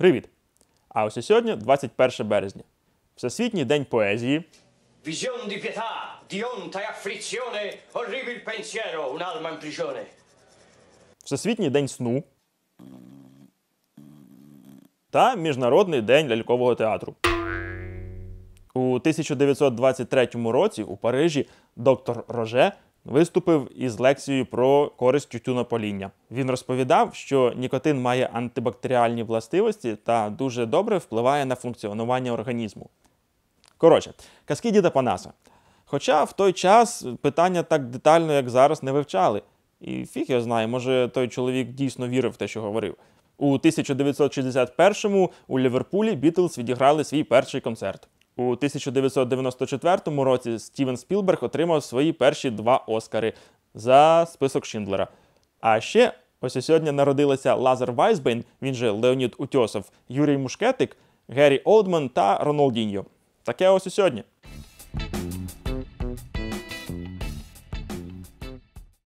Привіт! А ось і сьогодні 21 березня. Всесвітній день поезії, Vision di pietà, di onta e afflizione, horribil pensiero, un'alma in prigione. Всесвітній день сну та Міжнародний день лялькового театру. У 1923 році у Парижі доктор Роже виступив із лекцією про користь тютюнопаління. Він розповідав, що нікотин має антибактеріальні властивості та дуже добре впливає на функціонування організму. Коротше, казки діда Панаса. Хоча в той час питання так детально, як зараз, не вивчали. І фіг його знає, може той чоловік дійсно вірив в те, що говорив. У 1961-му у Ліверпулі Бітлз відіграли свій перший концерт. У 1994 році Стівен Спілберг отримав свої перші два Оскари за список Шиндлера. А ще ось сьогодні народилися Лазар Вайсбейн, він же Леонід Утьосов, Юрій Мушкетик, Геррі Олдман та Роналдіньо. Таке ось сьогодні.